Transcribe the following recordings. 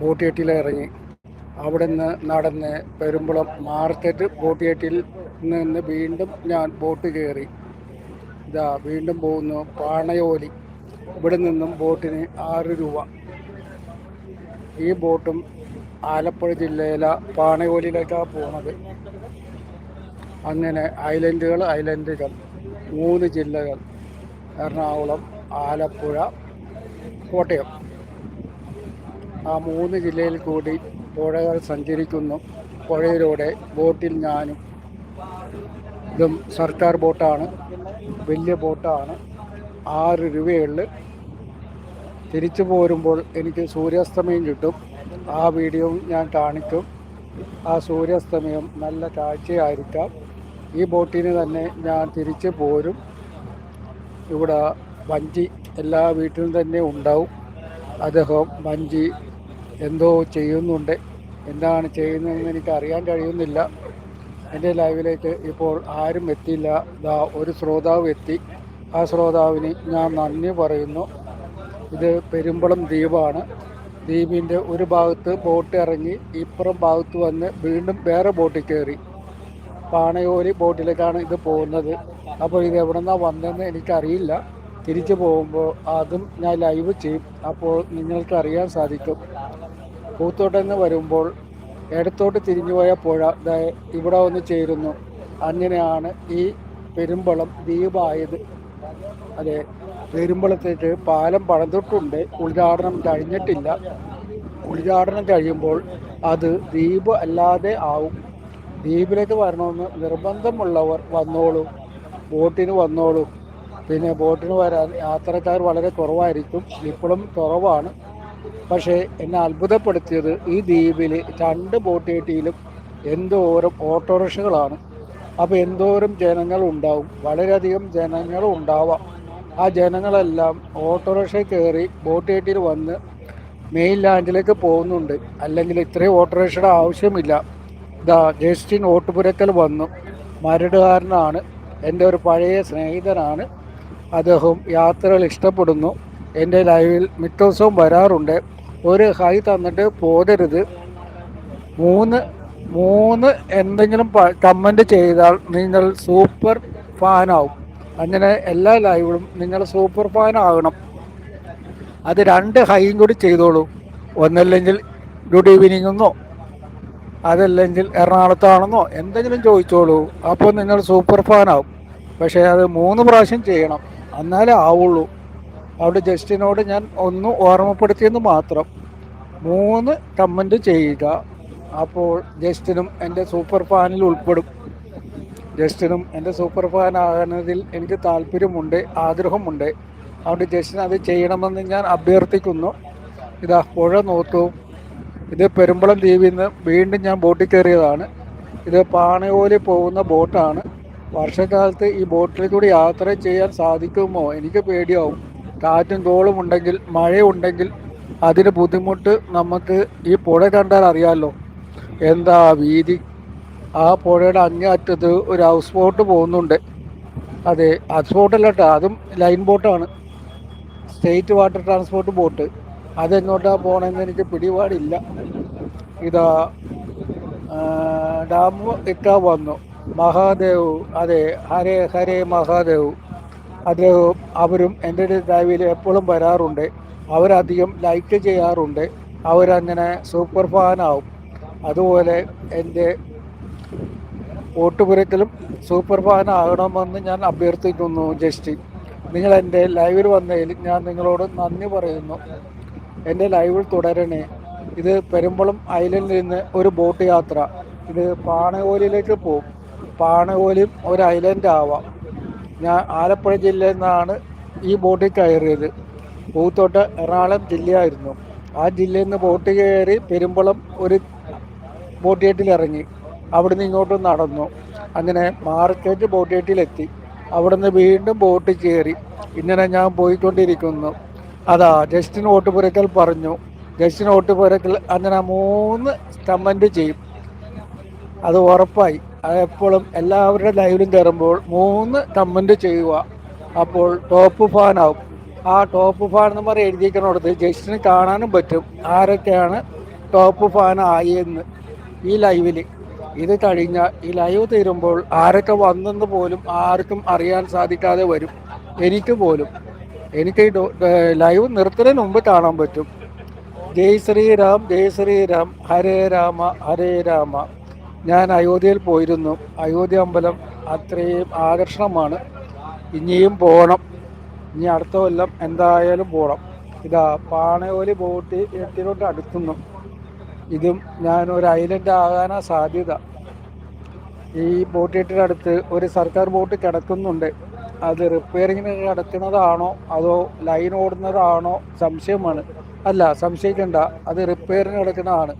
ബോട്ടിയെട്ടിൽ ഇറങ്ങി. അവിടെ നിന്ന് നടന്ന് പെരുമ്പളം മാർക്കറ്റ് ബോട്ടിയെട്ടിൽ നിന്ന് വീണ്ടും ഞാൻ ബോട്ട് കയറി. ഇതാ വീണ്ടും പോകുന്നു പാണയോലി. ഇവിടെ നിന്നും ബോട്ടിന് ആറ് രൂപ. ഈ ബോട്ടും ആലപ്പുഴ ജില്ലയിലെ പാണയോലിയിലേക്കാണ് പോണത്. അങ്ങനെ ഐലൻഡുകൾ ഐലൻഡുകൾ. മൂന്ന് ജില്ലകൾ. എറണാകുളം ആലപ്പുഴ കോട്ടയം. ആ മൂന്ന് ജില്ലയിൽ കൂടി പുഴകൾ സഞ്ചരിക്കുന്നു. പുഴയിലൂടെ ബോട്ടിൽ ഞാനും ഇതും സർക്കാർ ബോട്ടാണ്. വലിയ ബോട്ടാണ്. ആറ് രൂപയുള്ളു. തിരിച്ചു പോരുമ്പോൾ എനിക്ക് സൂര്യാസ്തമയം കിട്ടും. ആ വീഡിയോ ഞാൻ കാണിക്കും. ആ സൂര്യാസ്തമയം നല്ല കാഴ്ചയായിരിക്കാം. ഈ ബോട്ടിന് തന്നെ ഞാൻ തിരിച്ചു പോരും. ഇവിടെ വഞ്ചി എല്ലാ വീട്ടിലും തന്നെ ഉണ്ടാവും. അദ്ദേഹം വഞ്ചി എന്തോ ചെയ്യുന്നുണ്ട്. എന്താണ് ചെയ്യുന്നതെന്ന് എനിക്ക് അറിയാൻ കഴിയുന്നില്ല. എന്റെ ലൈവിലേക്ക് ഇപ്പോൾ ആരും എത്തിയില്ല. ദാ ഒരു ശ്രോതാവ് എത്തി. ആ ശ്രോതാവിന് ഞാൻ നന്ദി പറയുന്നു. ഇത് പെരുമ്പളം ദ്വീപാണ്. ദ്വീപിന്റെ ഒരു ഭാഗത്ത് ബോട്ട് ഇറങ്ങി ഇപ്പുറം ഭാഗത്ത് വന്ന് വീണ്ടും വേറെ ബോട്ടിൽ കയറി. പാണയോലി ബോട്ടിലേക്കാണ് ഇത് പോകുന്നത്. അപ്പോൾ ഇത് എവിടെ നിന്നാണ് വന്നതെന്ന് എനിക്കറിയില്ല. തിരിച്ചു പോകുമ്പോൾ അതും ഞാൻ ലൈവ് ചെയ്യും. അപ്പോൾ നിങ്ങൾക്ക് അറിയാൻ സാധിക്കും. പൂത്തോട്ടെന്ന് വരുമ്പോൾ ഇടത്തോട്ട് തിരിഞ്ഞു പോയ പുഴ ഇവിടെ ഒന്ന് ചേരുന്നു. അങ്ങനെയാണ് ഈ പെരുമ്പളം ദ്വീപായത്. അതെ പെരുമ്പളത്തേക്ക് പാലം പണിതിട്ടുണ്ട് ഉദ്ഘാടനം കഴിഞ്ഞിട്ടില്ല. ഉദ്ഘാടനം കഴിയുമ്പോൾ അത് ദ്വീപ് അല്ലാതെ ആവും. ദ്വീപിലേക്ക് വരണമെന്ന് നിർബന്ധമുള്ളവർ വന്നോളൂ. ബോട്ടിന് വന്നോളൂ. പിന്നെ ബോട്ടിന് വരാൻ യാത്രക്കാർ വളരെ കുറവായിരിക്കും. ഇപ്പോഴും കുറവാണ്. പക്ഷേ എന്നെ അത്ഭുതപ്പെടുത്തിയത് ഈ ദ്വീപിൽ രണ്ട് ബോട്ട് ബോട്ടേട്ടിയിലും എന്തോരം ഓട്ടോറിക്ഷകളാണ്. അപ്പോൾ എന്തോരം ജനങ്ങൾ ഉണ്ടാവും വളരെയധികം ജനങ്ങൾ ഉണ്ടാവാം ആ ജനങ്ങളെല്ലാം ഓട്ടോറിക്ഷ കയറി ബോട്ട് ബോട്ടേട്ടിൽ വന്ന് മെയിൻ ലാൻഡിലേക്ക് പോകുന്നുണ്ട്. അല്ലെങ്കിൽ ഇത്രയും ഓട്ടോറിക്ഷയുടെ ആവശ്യമില്ല. ഇതാ ജസ്റ്റിൻ ഓട്ടുപുരക്കൽ വന്നു. മരടുകാരനാണ്. എന്റെ ഒരു പഴയ സ്നേഹിതനാണ്. അദ്ദേഹം യാത്രകൾ ഇഷ്ടപ്പെടുന്നു. എന്റെ ലൈവിൽ മിക്ക ദിവസവും വരാറുണ്ട്. ഒരു ഹൈ തന്നിട്ട് പോതരുത്. മൂന്ന് മൂന്ന് എന്തെങ്കിലും കമന്റ് ചെയ്താൽ നിങ്ങൾ സൂപ്പർ ഫാനാവും അങ്ങനെ എല്ലാ ലൈവിലും നിങ്ങൾ സൂപ്പർ ഫാൻ അത് രണ്ട് ഹൈയും കൂടി ചെയ്തോളൂ. ഒന്നല്ലെങ്കിൽ ഗുഡ് ഈവനിങ് എന്നോ അതല്ലെങ്കിൽ എറണാകുളത്താണെന്നോ എന്തെങ്കിലും ചോദിച്ചോളൂ. അപ്പോൾ നിങ്ങൾ സൂപ്പർ ഫാനാവും പക്ഷേ അത് മൂന്ന് പ്രാവശ്യം ചെയ്യണം. എന്നാലേ ആവുള്ളൂ. അവിടെ ജസ്റ്റിനോട് ഞാൻ ഒന്ന് ഓർമ്മപ്പെടുത്തിയെന്ന് മാത്രം. മൂന്ന് കമന്റ് ചെയ്യുക. അപ്പോൾ ജസ്റ്റിനും എന്റെ സൂപ്പർ ഫാനിൽ ഉൾപ്പെടും. ജസ്റ്റിനും എന്റെ സൂപ്പർ ഫാൻ ആകുന്നതിൽ എനിക്ക് താല്പര്യമുണ്ട് ആഗ്രഹമുണ്ട്. അതുകൊണ്ട് ജസ്റ്റിന് അത് ചെയ്യണമെന്ന് ഞാൻ അഭ്യർത്ഥിക്കുന്നു. ഇതാ പുഴ നോക്കൂ. ഇത് പെരുമ്പളം ദ്വീപിൽ നിന്ന് വീണ്ടും ഞാൻ ബോട്ടിൽ കയറിയതാണ്. ഇത് പാണയോലി പോകുന്ന ബോട്ടാണ്. വർഷക്കാലത്ത് ഈ ബോട്ടിൽ കൂടി യാത്ര ചെയ്യാൻ സാധിക്കുമോ? എനിക്ക് പേടിയാവും. കാറ്റും കോളും ഉണ്ടെങ്കിൽ മഴയുണ്ടെങ്കിൽ അതിന് ബുദ്ധിമുട്ട് നമുക്ക് ഈ പുഴ കണ്ടാൽ അറിയാമല്ലോ എന്താ വീതി? ആ പുഴയുടെ അങ്ങേ അറ്റത്ത് ഒരു ഹൗസ് ബോട്ട് പോകുന്നുണ്ട്. അതെ ഹൗസ് ബോട്ടല്ല കേട്ടോ അതും ലൈൻ ബോട്ടാണ് സ്റ്റേറ്റ് വാട്ടർ ട്രാൻസ്പോർട്ട് ബോട്ട് അതെങ്ങോട്ടാണ് പോകണമെന്ന് എനിക്ക് പിടിപാടില്ല. ഇതാ ഡാം ഇക്ക വന്നു. മഹാദേവ് അതെ ഹരേ ഹരേ മഹാദേവ്. അദ്ദേഹവും അവരും എന്റെ ലൈവിൽ എപ്പോഴും വരാറുണ്ട്. അവരധികം ലൈക്ക് ചെയ്യാറുണ്ട്. അവരങ്ങനെ സൂപ്പർ ഫാനാവും അതുപോലെ എന്റെ ഓട്ടുപുരത്തിലും സൂപ്പർ ഫാൻ ആകണമെന്ന് ഞാൻ അഭ്യർത്ഥിക്കുന്നു ജസ്റ്റ് നിങ്ങൾ എന്റെ ലൈവിൽ വന്നതിൽ ഞാൻ നിങ്ങളോട് നന്ദി പറയുന്നു. എന്റെ ലൈവിൽ തുടരണേ. ഇത് പെരുമ്പളം ഐലൻഡിൽ നിന്ന് ഒരു ബോട്ട് യാത്ര. ഇത് പാണകോലിലേക്ക് പോകും. പാണകോലിയും ഒരു ഐലൻഡ് ആവാം. ഞാൻ ആലപ്പുഴ ജില്ലയിൽ നിന്നാണ് ഈ ബോട്ടിൽ കയറിയത്. പൂത്തോട്ട് എറണാകുളം ജില്ലയായിരുന്നു. ആ ജില്ലയിൽ നിന്ന് ബോട്ട് കയറി പെരുമ്പളം ഒരു ബോട്ടിയേട്ടിൽ ഇറങ്ങി. അവിടുന്ന് ഇങ്ങോട്ട് നടന്നു. അങ്ങനെ മാർക്കറ്റ് ബോട്ടിയേട്ടിലെത്തി അവിടുന്ന് വീണ്ടും ബോട്ട് കയറി. ഇങ്ങനെ ഞാൻ പോയിക്കൊണ്ടിരിക്കുന്നു. അതാ ജസ്റ്റിൻ പുരക്കൽ പറഞ്ഞു. ജസ്റ്റിൻ പുരക്കൽ അങ്ങനെ മൂന്ന് കമന്റ് ചെയ്യും. അത് ഉറപ്പായി. എപ്പോഴും എല്ലാവരുടെ ലൈവിലും കയറുമ്പോൾ മൂന്ന് കമന്റ് ചെയ്യുക. അപ്പോൾ ടോപ്പ് ഫാനാവും. ആ ടോപ്പ് ഫാൻ എന്ന് പറഞ്ഞ് എഴുതിയിരിക്കുന്നിടത്ത് ജസ്റ്റിന് കാണാനും പറ്റും ആരൊക്കെയാണ് ടോപ്പ് ഫാൻ ആയെന്ന് ഈ ലൈവിൽ ഇത് കഴിഞ്ഞ ഈ ലൈവ് തീരുമ്പോൾ ആരൊക്കെ വന്നെന്ന് പോലും ആർക്കും അറിയാൻ സാധിക്കാതെ വരും. എനിക്ക് പോലും. എനിക്ക് ലൈവ് നിർത്തുന്നതിന് മുമ്പ് കാണാൻ പറ്റും. ജയ് ശ്രീറാം ജയ് ശ്രീറാം ഹരേ രാമ ഹരേ രാമ. ഞാൻ അയോധ്യയിൽ പോയിരുന്നു. അയോധ്യ അമ്പലം അത്രയും ആകർഷണമാണ്. ഇനിയും പോകണം. ഇനി അടുത്ത കൊല്ലം എന്തായാലും പോകണം. ഇതാ പാണയോലി ബോട്ട് എട്ടിലോട്ട് അടുക്കുന്നു ഇതും ഞാൻ ഒരു ഐലൻഡ് ആകാനാ സാധ്യത. ഈ ബോട്ട് അടുത്ത് ഒരു സർക്കാർ ബോട്ട് കിടക്കുന്നുണ്ട്. അത് റിപ്പയറിങ്ങിന് കിടക്കുന്നതാണോ? അതോ ലൈൻ ഓടുന്നതാണോ? സംശയമാണ്. അല്ല സംശയിക്കേണ്ട. അത് റിപ്പയറിന് കിടക്കുന്നതാണ്.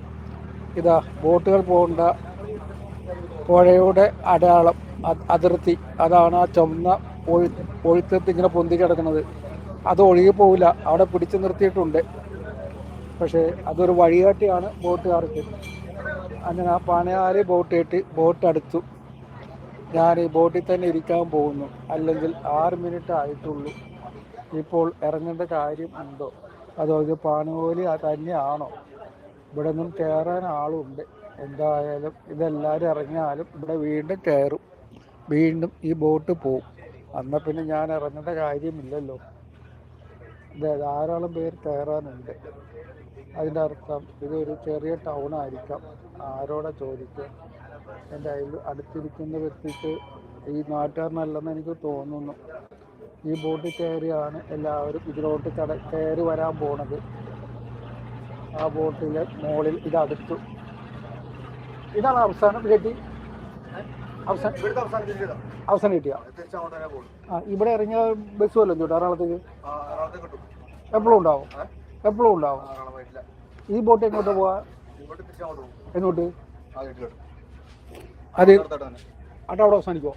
ഇതാ ബോട്ടുകൾ പോകേണ്ട. പുഴയുടെ അടയാളം അതിർത്തി. അതാണ് ആ ചുമന്ന ഒഴു ഒഴുക്കത്ത് ഇങ്ങനെ പൊന്തി കിടക്കുന്നത്. അത് ഒഴുകി പോവില്ല. അവിടെ പിടിച്ചു നിർത്തിയിട്ടുണ്ട്. പക്ഷേ അതൊരു വഴികാട്ടിയാണ് ബോട്ടുകാർക്ക്. അങ്ങനെ ആ പണയാറി ബോട്ട് കെട്ടി ബോട്ട് അടുത്തു. ഞാൻ ഈ ബോട്ടിൽ തന്നെ ഇരിക്കാൻ പോകുന്നു. അല്ലെങ്കിൽ ആറ് മിനിറ്റ് ആയിട്ടുള്ളൂ. ഇപ്പോൾ ഇറങ്ങേണ്ട കാര്യം ഉണ്ടോ? അതോ ഇത് പാണുപോലി തന്നെയാണോ? ഇവിടെ നിന്നും കയറാൻ ആളുണ്ട്. എന്തായാലും ഇതെല്ലാവരും ഇറങ്ങിയാലും ഇവിടെ വീണ്ടും കയറും. വീണ്ടും ഈ ബോട്ട് പോവും. എന്നാൽ പിന്നെ ഞാൻ ഇറങ്ങേണ്ട കാര്യമില്ലല്ലോ. ഇത് ധാരാളം പേര് കയറാനുണ്ട്. അതിന്റെ അർത്ഥം ഇതൊരു ചെറിയ ടൗൺ ആയിരിക്കാം. ആരോടെ ചോദിക്കുക? എന്റെ അതിൽ അടുത്തിരിക്കുന്ന വ്യക്തിക്ക് ഈ നാട്ടുകാരനല്ലെന്ന് എനിക്ക് തോന്നുന്നു. ഈ ബോട്ടിൽ കയറിയാണ് എല്ലാവരും ഇതിലോട്ട് കട കയറി വരാൻ പോണത്. ആ ബോട്ടിലെ മുകളിൽ ഇതടുത്തു. ഇതാണ് അവസാനം കെട്ടി അവസാനം കിട്ടിയ. ആ ഇവിടെ ഇറങ്ങിയ ബസ് വല്ലതും ചോട്ടോ എറണാകുളത്തേക്ക്? എപ്പോഴും ഉണ്ടാവും? എപ്പോഴും ഉണ്ടാവും? ഈ ബോട്ട് എങ്ങോട്ട് പോവാ? എങ്ങോട്ട്? അത് അട്ട അവിടെ അവസാനിക്കോ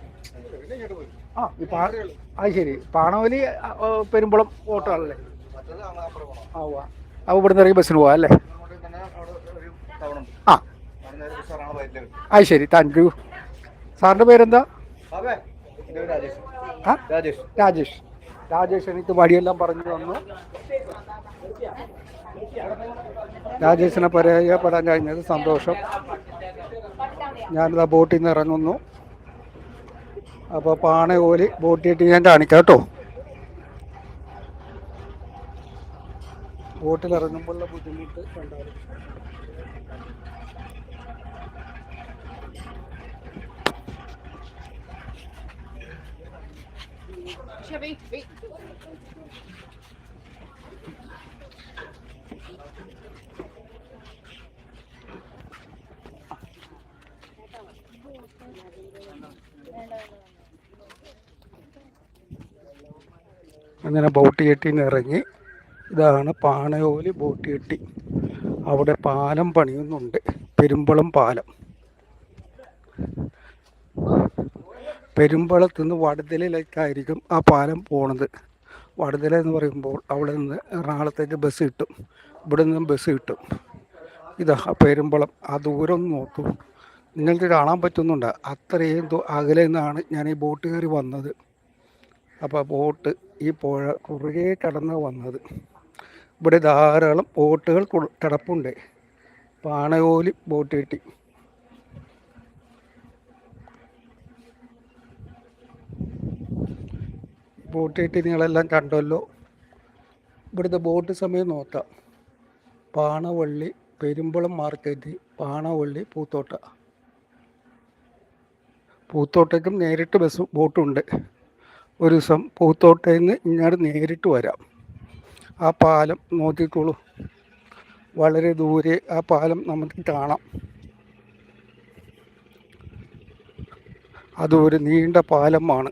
ആ അത് ശരി. പാണവലി പെരുമ്പളം ഓട്ടോ ആണല്ലേ ആ പോവാ. അപ്പോൾ ഇവിടുന്ന് ഇറങ്ങി ബസ്സിന് പോവാ അല്ലേ അങ്ങോട്ട് തന്നെ അവിടെ ഒരു ടൗൺ ഉണ്ട് ആ അവിടെ നേരെ ബസ് എറണാകുളം വയറ്റിൽ കിട്ടും അത് ശരി താങ്ക് യു സാറിന്റെ പേരെന്താ? രാജേഷ്. രാജേഷ്. എനിക്ക് വഴിയെല്ലാം പറഞ്ഞു തന്നു. രാജേഷിനെ പരാജയപ്പെടാൻ കഴിഞ്ഞത് സന്തോഷം. ഞാനിതാ ബോട്ടിൽ നിന്ന് ഇറങ്ങുന്നു. അപ്പോൾ പാണയോലി ബോട്ടിയിട്ട് ഞാൻ കാണിക്കാം കേട്ടോ. ബോട്ടിൽ ഇറങ്ങുമ്പോഴുള്ള ബുദ്ധിമുട്ട് കണ്ടാലും. Chevy, wait. അങ്ങനെ ബോട്ട് കെട്ടിയിൽ ഇറങ്ങി. ഇതാണ് പാണയോലി ബോട്ട് കെട്ടി അവിടെ പാലം പണിയുന്നുണ്ട്. പെരുമ്പളം പാലം. പെരുമ്പളത്ത് നിന്ന് വടുതലയിലേക്കായിരിക്കും ആ പാലം പോണത്. വടുതല എന്ന് പറയുമ്പോൾ അവിടെ നിന്ന് എറണാകുളത്തേക്ക് ബസ് കിട്ടും. ഇവിടെ നിന്നും ബസ് കിട്ടും. ഇതാ പെരുമ്പളം. ആ ദൂരം നോക്കൂ. നിങ്ങൾക്ക് കാണാൻ പറ്റുന്നുണ്ട്. അത്രയും അകലെ നിന്നാണ് ഞാൻ ഈ ബോട്ട് കയറി വന്നത്. അപ്പോൾ ബോട്ട് ഈ പുഴ കുറുകെ കടന്ന് വന്നത്. ഇവിടെ ധാരാളം ബോട്ടുകൾ കിടപ്പുണ്ട്. പാണയോലി ബോട്ട് കിട്ടി. ബോട്ട് കിട്ടി നിങ്ങളെല്ലാം കണ്ടല്ലോ. ഇവിടുത്തെ ബോട്ട് സമയം നോക്കാം. പാണവള്ളി പെരുമ്പളം മാർക്കറ്റ് പാണവള്ളി പൂത്തോട്ട. പൂത്തോട്ടയ്ക്കും നേരിട്ട് ബസ് ബോട്ടുണ്ട്. ഒരു ദിവസം പൂത്തോട്ടയിൽ നിന്ന് ഇങ്ങോട്ട് നേരിട്ട് വരാം. ആ പാലം നോക്കിക്കോളൂ. വളരെ ദൂരെ ആ പാലം നമുക്ക് കാണാം. അതൊരു നീണ്ട പാലമാണ്.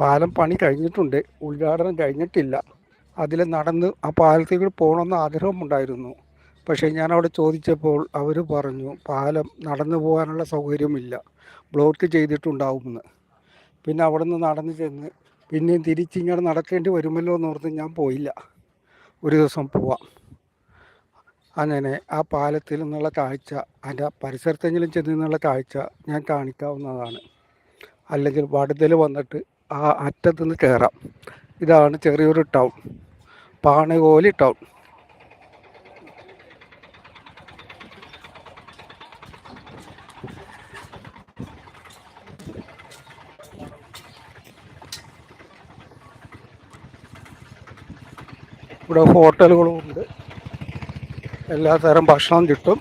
പാലം പണി കഴിഞ്ഞിട്ടുണ്ട്. ഉദ്ഘാടനം കഴിഞ്ഞിട്ടില്ല. അതിൽ നടന്ന് ആ പാലത്തേക്ക് പോകണമെന്ന് ആഗ്രഹമുണ്ടായിരുന്നു. പക്ഷേ ഞാൻ അവിടെ ചോദിച്ചപ്പോൾ അവർ പറഞ്ഞു പാലം നടന്നു പോകാനുള്ള സൗകര്യമില്ല. ബ്ലോക്ക് ചെയ്തിട്ടുണ്ടാവുമെന്ന്. പിന്നെ അവിടെ നിന്ന് നടന്നു ചെന്ന് പിന്നെയും തിരിച്ചിങ്ങോട്ട് നടക്കേണ്ടി വരുമല്ലോ എന്ന് ഓർത്ത് ഞാൻ പോയില്ല. ഒരു ദിവസം പോവാം. അങ്ങനെ ആ പാലത്തിൽ നിന്നുള്ള കാഴ്ച അതിന്റെ പരിസരത്തെങ്കിലും ചെന്ന് നിന്നുള്ള കാഴ്ച ഞാൻ കാണിക്കാവുന്നതാണ്. അല്ലെങ്കിൽ വടുതൽ വന്നിട്ട് ആ അറ്റത്ത് നിന്ന് കയറാം ഇതാണ് ചെറിയൊരു ടൗൺ പാണകോലി ടൗൺ ഇവിടെ ഹോട്ടലുകളും ഉണ്ട്. എല്ലാ തരം ഭക്ഷണം കിട്ടും.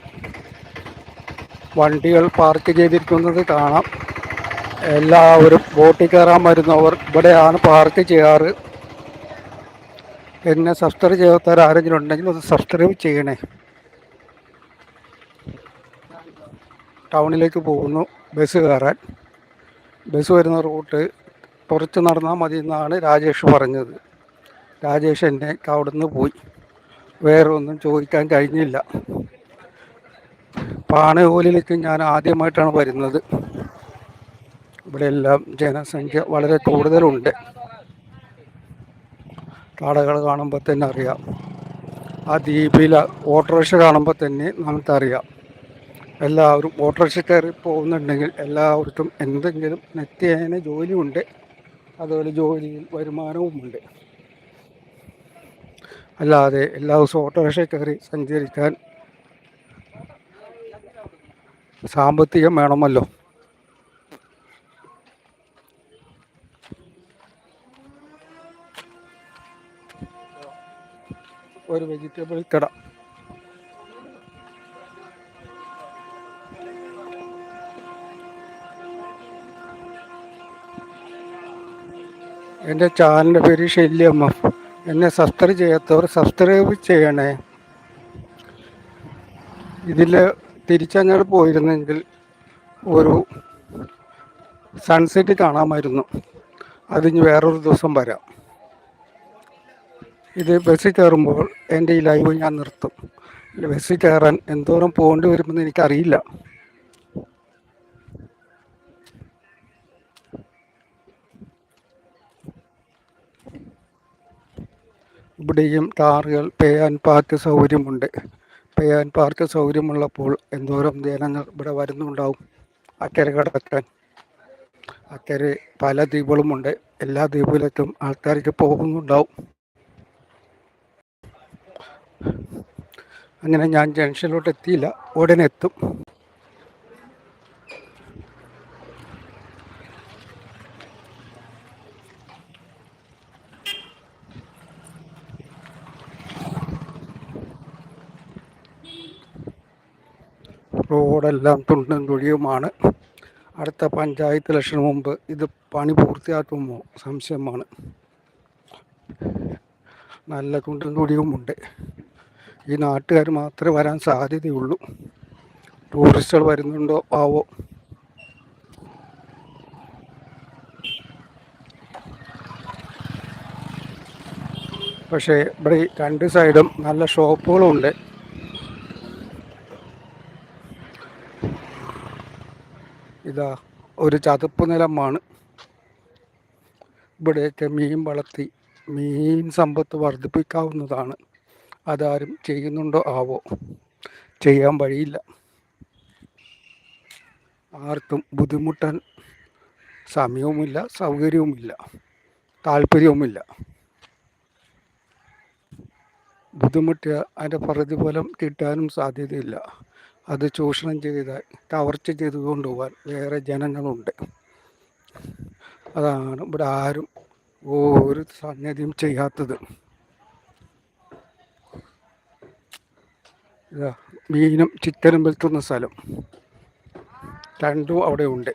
വണ്ടികൾ പാർക്ക് ചെയ്തിരിക്കുന്നത് കാണാം. എല്ലാവരും ബോട്ടിൽ കയറാൻ വരുന്നവർ ഇവിടെയാണ് പാർക്ക് ചെയ്യാറ്. എന്നെ സബ്സ്ക്രൈബ് ചെയ്യാത്തവർ ആരെങ്കിലും ഉണ്ടെങ്കിൽ ഒന്ന് സബ്സ്ക്രൈബ് ചെയ്യണേ. ടൗണിലേക്ക് പോകുന്നു ബസ് കയറാൻ. ബസ് വരുന്ന റൂട്ട് കുറച്ച് നടന്നാൽ മതി എന്നാണ് രാജേഷ് പറഞ്ഞത്. രാജേഷ് എന്നെ അവിടുന്ന് പോയി. വേറെ ഒന്നും ചോദിക്കാൻ കഴിഞ്ഞില്ല. പാണയോലിലേക്ക് ഞാൻ ആദ്യമായിട്ടാണ് വരുന്നത്. ഇവിടെ എല്ലാം ജനസംഖ്യ വളരെ കൂടുതലുണ്ട്. കടകൾ കാണുമ്പോൾ തന്നെ അറിയാം. ആ ദ്വീപിലെ ഓട്ടോറിക്ഷ കാണുമ്പോൾ തന്നെ നമുക്കറിയാം. എല്ലാവരും ഓട്ടോറിക്ഷ കയറി പോകുന്നുണ്ടെങ്കിൽ എല്ലാവർക്കും എന്തെങ്കിലും നിത്യേന ജോലിയുണ്ട്. അതുപോലെ ജോലിയിൽ വരുമാനവുമുണ്ട്. അല്ലാതെ എല്ലാ ദിവസവും ഓട്ടോറിക്ഷ കയറി സഞ്ചരിക്കാൻ സാമ്പത്തികം വേണമല്ലോ. ഒരു വെജിറ്റബിൾ കട. എന്റെ ചാനലിന്റെ പേര് അമ്മ എന്നെ സബ്സ്ക്രൈബ് ചെയ്യാത്തവർ സബ്സ്ക്രൈബ് ചെയ്യണേ. ഇതിൽ തിരിച്ചങ്ങോട്ട് പോയിരുന്നെങ്കിൽ ഒരു സൺസെറ്റ് കാണാമായിരുന്നു. അതിന് വേറൊരു ദിവസം വരാം. ഇത് ബസ്സിൽ കയറുമ്പോൾ എന്റെ ഈ ലൈവ് ഞാൻ നിർത്തും. ബസ്സിൽ കയറാൻ എന്തോരം പോകേണ്ടി വരുമെന്ന് എനിക്കറിയില്ല. ഇവിടെയും കാറുകൾ പേ ആൻഡ് പാർക്ക് സൗകര്യമുണ്ട്. പേ ആൻഡ് പാർക്ക് സൗകര്യമുള്ളപ്പോൾ എന്തോരം ജനങ്ങൾ ഇവിടെ വരുന്നുണ്ടാവും അക്കരെ കടക്കാൻ. അക്കരെ പല ദ്വീപുകളുമുണ്ട്. എല്ലാ ദ്വീപിലേക്കും ആൾക്കാർക്ക് പോകുന്നുണ്ടാവും. അങ്ങനെ ഞാൻ ജംഗ്ഷനിലോട്ട് എത്തിയില്ല. ഉടനെ എത്തും. റോഡെല്ലാം തുണ്ടും കുഴിയുമാണ് അടുത്ത പഞ്ചായത്ത് ഇലക്ഷന് മുമ്പ് ഇത് പണി പൂർത്തിയാക്കുമോ? സംശയമാണ്. നല്ല തുണ്ടും കുഴിയുമുണ്ട് ഈ നാട്ടുകാർ മാത്രമേ വരാൻ സാധ്യതയുള്ളൂ. ടൂറിസ്റ്റുകൾ വരുന്നുണ്ടോ ആവോ പക്ഷേ ഇവിടെ രണ്ട് സൈഡും നല്ല ഷോപ്പുകളുണ്ട്. ഇതാ ഒരു ചതുപ്പ് നിലമാണ്. ഇവിടെയൊക്കെ മീൻ വളർത്തി മീൻ സമ്പത്ത് വർദ്ധിപ്പിക്കാവുന്നതാണ്. അതാരും ചെയ്യുന്നുണ്ടോ? ആവോ? ചെയ്യാൻ വഴിയില്ല. ആർക്കും ബുദ്ധിമുട്ടാൻ സമയവുമില്ല സൗകര്യവുമില്ല താല്പര്യവുമില്ല. ബുദ്ധിമുട്ടിയ അതിന്റെ പ്രതിഫലം കിട്ടാനും സാധ്യതയില്ല. അത് ചൂഷണം ചെയ്താൽ കവർച്ച ചെയ്ത് കൊണ്ടുപോകാൻ വേറെ ജനങ്ങളുണ്ട്. അതാണ് ഇവിടെ ആരും ഒരു സംഗതിയും ചെയ്യാത്തത്. മീനും ചിക്കനും വിൽക്കുന്ന സ്ഥലം. രണ്ടും അവിടെ ഉണ്ട്.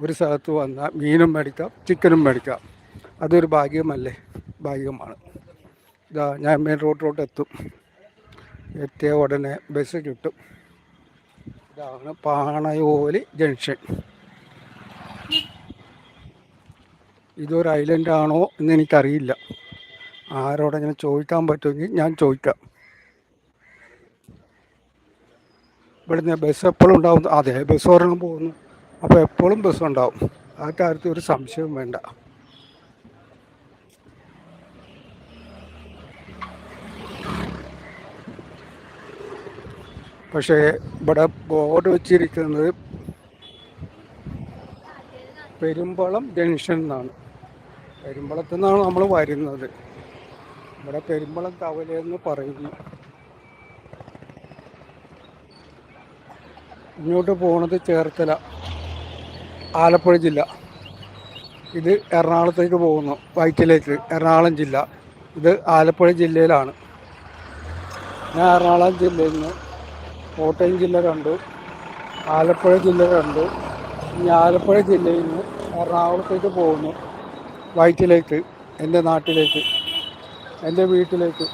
ഒരു സ്ഥലത്ത് വന്നാൽ മീനും മേടിക്കാം ചിക്കനും മേടിക്കാം. അതൊരു ഭാഗ്യമല്ലേ? ഭാഗ്യമാണ്. ഇതാ ഞാൻ മെയിൻ റോഡിലോട്ട് എത്തും. എത്തിയ ഉടനെ ബസ് കിട്ടും. ഇതാണ് പാണയോലി ജംഗ്ഷൻ ഇതൊരു ഐലൻഡാണോ എന്ന് എനിക്കറിയില്ല. ആരോടെങ്ങനെ ചോദിക്കാൻ പറ്റുമെങ്കിൽ ഞാൻ ചോദിക്കാം. ഇവിടുന്ന് ബസ് എപ്പോഴും ഉണ്ടാവും അതെ ബസ് ഒരെണ്ണം പോകുന്നു അപ്പോൾ എപ്പോഴും ബസ് ഉണ്ടാവും. ആ കാര്യത്തിൽ ഒരു സംശയവും വേണ്ട. പക്ഷേ ഇവിടെ ബോർഡ് വെച്ചിരിക്കുന്നത് പെരുമ്പളം ജംഗ്ഷൻ എന്നാണ്. പെരുമ്പളത്തു നിന്നാണ് നമ്മൾ വരുന്നത്. ഇവിടെ പെരുമ്പളം കവലയെന്ന് പറയുന്നു. ഇങ്ങോട്ട് പോകുന്നത് ചേർത്തല ആലപ്പുഴ ജില്ല. ഇത് എറണാകുളത്തേക്ക് പോകുന്നു വൈറ്റിലേക്ക് എറണാകുളം ജില്ല. ഇത് ആലപ്പുഴ ജില്ലയിലാണ്. ഞാൻ എറണാകുളം ജില്ലയിൽ നിന്ന് കോട്ടയം ജില്ല കണ്ടു ആലപ്പുഴ ജില്ല കണ്ടു. ഇനി ആലപ്പുഴ ജില്ലയിൽ നിന്ന് എറണാകുളത്തേക്ക് പോകുന്നു വൈറ്റിലേക്ക് എന്റെ നാട്ടിലേക്ക് എന്റെ വീട്ടിലേക്ക്.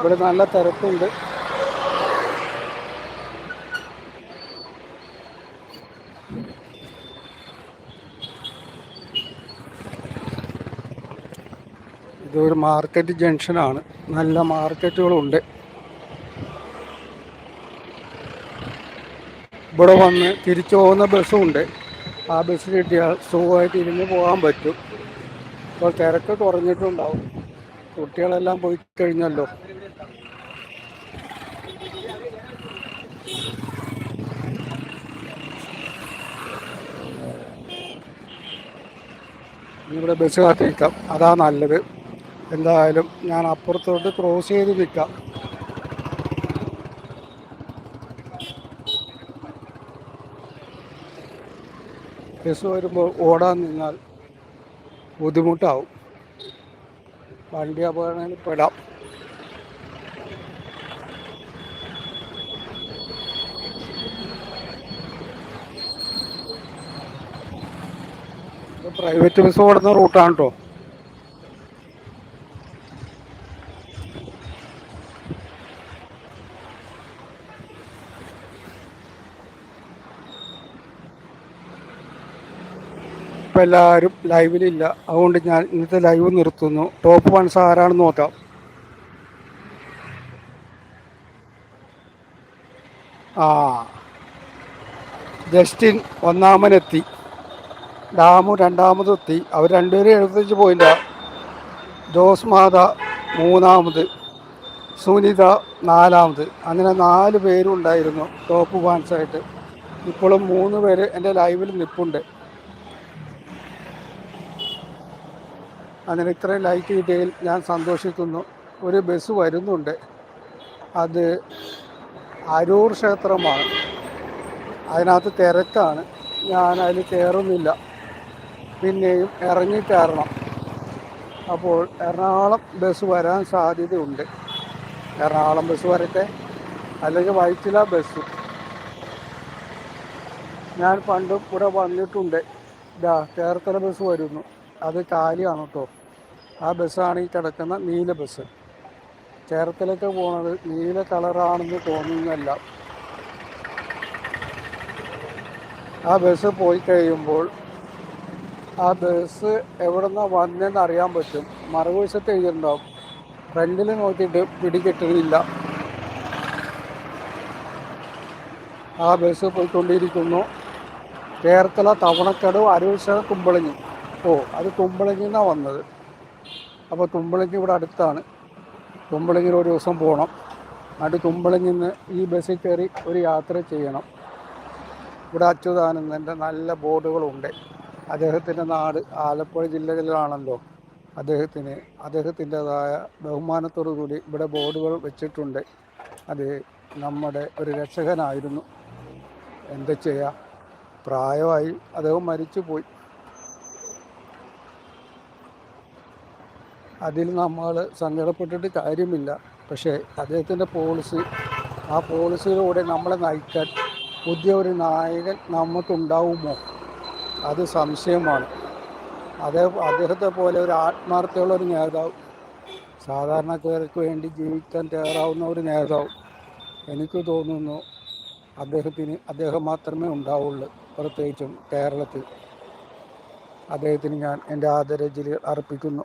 ഇവിടെ നല്ല തിരക്കുണ്ട്. ഇതൊരു മാർക്കറ്റ് ജംഗ്ഷനാണ് നല്ല മാർക്കറ്റുകളുണ്ട് ഇവിടെ വന്ന് തിരിച്ചു പോകുന്ന ബസ്സുണ്ട്. ആ ബസ് കിട്ടിയാൽ സുഖമായിട്ട് ഇരുന്ന് പോകാൻ പറ്റും. ഇപ്പോൾ തിരക്ക് കുറഞ്ഞിട്ടുണ്ടാവും. കുട്ടികളെല്ലാം പോയി കഴിഞ്ഞല്ലോ. ഇവിടെ ബസ് കാത്തിരിക്കാം. അതാ നല്ലത്. എന്തായാലും ഞാൻ അപ്പുറത്തോട്ട് ക്രോസ് ചെയ്ത് നിൽക്കാം. ബസ് വരുമ്പോൾ ഓടാൻ നിന്നാൽ ബുദ്ധിമുട്ടാവും. വണ്ടി അപകടങ്ങളിൽ പെടാം. പ്രൈവറ്റ് ബസ് ഓടുന്ന റൂട്ടാണ് കേട്ടോ ഇപ്പം എല്ലാവരും ലൈവിലില്ല. അതുകൊണ്ട് ഞാൻ ഇന്നത്തെ ലൈവ് നിർത്തുന്നു. ടോപ്പ് വൺസ് ആരാണെന്ന് നോക്കാം. ആ. ജസ്റ്റിൻ ഒന്നാമനെത്തി. ഡാമു രണ്ടാമതെത്തി. അവർ രണ്ടുപേരും എഴുപത്തഞ്ച് പോയിന്റാ ജോസ് മാത മൂന്നാമത്. സുനിത നാലാമത്. അങ്ങനെ നാല് പേരും ഉണ്ടായിരുന്നു. ടോപ്പ് ഫാൻസായിട്ട് ഇപ്പോഴും മൂന്ന് പേര് എന്റെ ലൈവിൽ നിൽപ്പുണ്ട് അങ്ങനെ ഇത്രയും ലൈക്ക് കിട്ടിയതിൽ ഞാൻ സന്തോഷിക്കുന്നു. ഒരു ബസ് വരുന്നുണ്ട്. അത് അരൂർ ക്ഷേത്രമാണ്. അതിനകത്ത് തിരക്കാണ്. ഞാൻ അതിൽ കയറുന്നില്ല. പിന്നെയും ഇറങ്ങി കയറണം. അപ്പോൾ എറണാകുളം ബസ് വരാൻ സാധ്യതയുണ്ട്. എറണാകുളം ബസ് വരട്ടെ? അല്ലെങ്കിൽ വൈറ്റില ബസ് ഞാൻ പണ്ടും ഇവിടെ വന്നിട്ടുണ്ട്. ഇതാ ചേർത്തല ബസ് വരുന്നു. അത് കാലിയാണ് കേട്ടോ ആ ബസ്സാണ് ഈ കിടക്കുന്ന നീല ബസ്. ചേർത്തലൊക്കെ പോണത് നീല കളറാണെന്ന് തോന്നുന്നല്ല ആ ബസ് പോയി കഴിയുമ്പോൾ ആ ബസ് എവിടെ നിന്നാണ് വന്നതെന്ന് അറിയാൻ പറ്റും. മറുവശത്ത് എഴുതിയിട്ടുണ്ടാവും. ഫ്രണ്ടിൽ നോക്കിയിട്ട് പിടികിട്ടുന്നില്ല. ആ ബസ് പോയിക്കൊണ്ടിരിക്കുന്നു. ചേർത്തല തവണക്കടവ് അരൂശ കുമ്പളങ്ങി. ഓ അത് തുമ്പളങ്ങിൽ നിന്നാണ് വന്നത്. അപ്പോൾ തുമ്പളങ്ങി ഇവിടെ അടുത്താണ്. തുമ്പളങ്ങിൽ ഒരു ദിവസം പോകണം അത് തുമ്പളങ്ങിൽ നിന്ന് ഈ ബസ്സിൽ കയറി ഒരു യാത്ര ചെയ്യണം. ഇവിടെ അച്യുതാനന്ദന്റെ നല്ല ബോർഡുകളുണ്ട്. അദ്ദേഹത്തിന്റെ നാട് ആലപ്പുഴ ജില്ലകളിലാണല്ലോ അദ്ദേഹത്തിന് അദ്ദേഹത്തിന്റെതായ ബഹുമാനത്തോടു കൂടി ഇവിടെ ബോർഡുകൾ വെച്ചിട്ടുണ്ട്. അത് നമ്മുടെ ഒരു രക്ഷകനായിരുന്നു. എന്താ ചെയ്യുക പ്രായമായി അദ്ദേഹം മരിച്ചു പോയി അതിൽ നമ്മൾ സങ്കടപ്പെട്ടിട്ട് കാര്യമില്ല. പക്ഷേ അദ്ദേഹത്തിന്റെ പോളിസി ആ പോളിസിയിലൂടെ നമ്മളെ നയിക്കാൻ പുതിയ ഒരു നായകൻ നമുക്കുണ്ടാവുമോ? അത് സംശയമാണ്. അതേ അദ്ദേഹത്തെ പോലെ ഒരു ആത്മാർത്ഥമുള്ള ഒരു നേതാവ് സാധാരണക്കാർക്ക് വേണ്ടി ജീവിക്കാൻ തയ്യാറാവുന്ന ഒരു നേതാവ് എനിക്ക് തോന്നുന്നു അദ്ദേഹത്തിന് അദ്ദേഹം മാത്രമേ ഉണ്ടാവുള്ളൂ പ്രത്യേകിച്ചും കേരളത്തിൽ. അദ്ദേഹത്തിന് ഞാൻ എന്റെ ആദരഞ്ജലി അർപ്പിക്കുന്നു.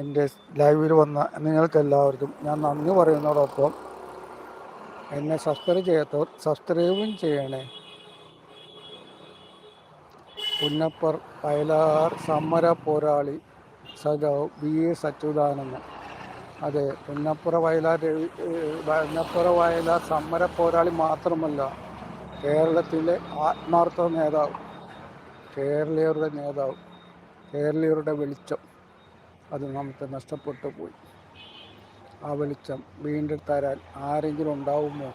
എന്റെ ലൈവിൽ വന്ന നിങ്ങൾക്കെല്ലാവർക്കും ഞാൻ നന്ദി പറയുന്നതോടൊപ്പം എന്നെ സബ്സ്ക്രൈബ് ചെയ്യാത്തവർ സബ്സ്ക്രൈബും ചെയ്യണേ. പുന്നപ്പർ വയലാർ സമര പോരാളി സഖാവ് ബി എസ് അച്യുതാനന്ദൻ അതെ പുന്നപ്പുറ വയലാർ പുന്നപ്പുറ വയലാർ സമര പോരാളി മാത്രമല്ല കേരളത്തിലെ ആത്മാർത്ഥ നേതാവ് കേരളീയരുടെ നേതാവ് കേരളീയരുടെ വെളിച്ചം. അത് നമുക്ക് നഷ്ടപ്പെട്ടു പോയി. ആ വെളിച്ചം വീണ്ടും തരാൻ ആരെങ്കിലും ഉണ്ടാവുമോ?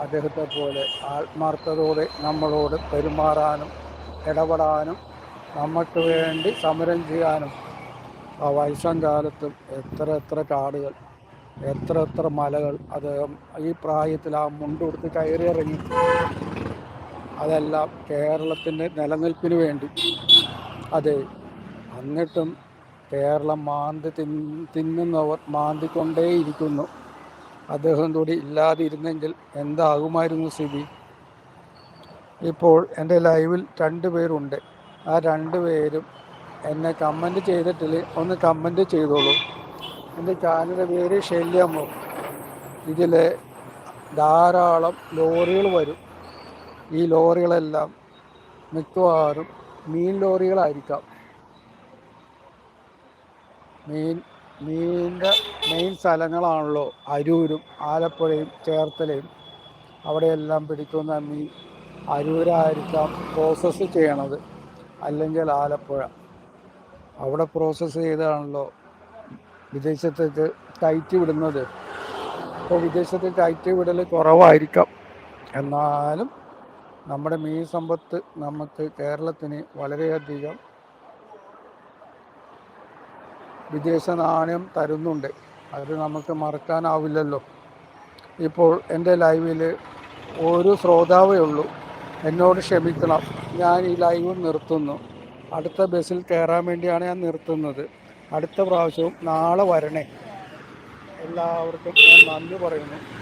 അദ്ദേഹത്തെ പോലെ ആത്മാർത്ഥതയോടെ നമ്മളോട് പെരുമാറാനും ഇടപെടാനും നമുക്ക് വേണ്ടി സമരം ചെയ്യാനും ആ വയസ്സാം കാലത്തും എത്ര എത്ര കാടുകൾ എത്ര എത്ര മലകൾ അദ്ദേഹം ഈ പ്രായത്തിൽ ആ മുണ്ടുകൊടുത്ത് കയറിയിറങ്ങി. അതെല്ലാം കേരളത്തിന്റെ നിലനിൽപ്പിന് വേണ്ടി. അതെ എന്നിട്ടും കേരളം മാന്തി തിന് തിന്നുന്നവർ മാന്തിക്കൊണ്ടേയിരിക്കുന്നു. അദ്ദേഹം കൂടി ഇല്ലാതിരുന്നെങ്കിൽ എന്താകുമായിരുന്നു സ്ഥിതി? ഇപ്പോൾ എന്റെ ലൈവിൽ രണ്ട് പേരുണ്ട്. ആ രണ്ട് പേരും എന്നെ കമന്റ് ചെയ്തിട്ടില്ല? ഒന്ന് കമന്റ് ചെയ്തോളൂ. എന്റെ ചാനലിന്റെ പേര് ശല്യമോ ഇതിൽ ധാരാളം ലോറികൾ വരും. ഈ ലോറികളെല്ലാം മിക്കവാറും മീൻ ലോറികളായിരിക്കാം. മീൻ മീനിന്റെ മെയിൻ സ്ഥലങ്ങളാണല്ലോ. അരൂരും ആലപ്പുഴയും ചേർത്തലയും. അവിടെയെല്ലാം പിടിക്കുന്ന മീൻ അരൂരായിരിക്കാം പ്രോസസ്സ് ചെയ്യണത്. അല്ലെങ്കിൽ ആലപ്പുഴ. അവിടെ പ്രോസസ്സ് ചെയ്താണല്ലോ വിദേശത്തേക്ക് കയറ്റി വിടുന്നത്. അപ്പോൾ വിദേശത്ത് കയറ്റി വിടൽ കുറവായിരിക്കാം. എന്നാലും നമ്മുടെ മീൻ സമ്പത്ത് നമുക്ക് കേരളത്തിന് വളരെയധികം വിദേശ നാണയം തരുന്നുണ്ട്. അത് നമുക്ക് മറക്കാനാവില്ലല്ലോ. ഇപ്പോൾ എന്റെ ലൈവിൽ ഒരു ശ്രോതാവേ ഉള്ളൂ. എന്നോട് ക്ഷമിക്കണം. ഞാൻ ഈ ലൈവ് നിർത്തുന്നു. അടുത്ത ബസ്സിൽ കയറാൻ വേണ്ടിയാണ് ഞാൻ നിർത്തുന്നത്. അടുത്ത പ്രാവശ്യവും നാളെ വരണേ. എല്ലാവർക്കും ഞാൻ നന്ദി പറയുന്നു.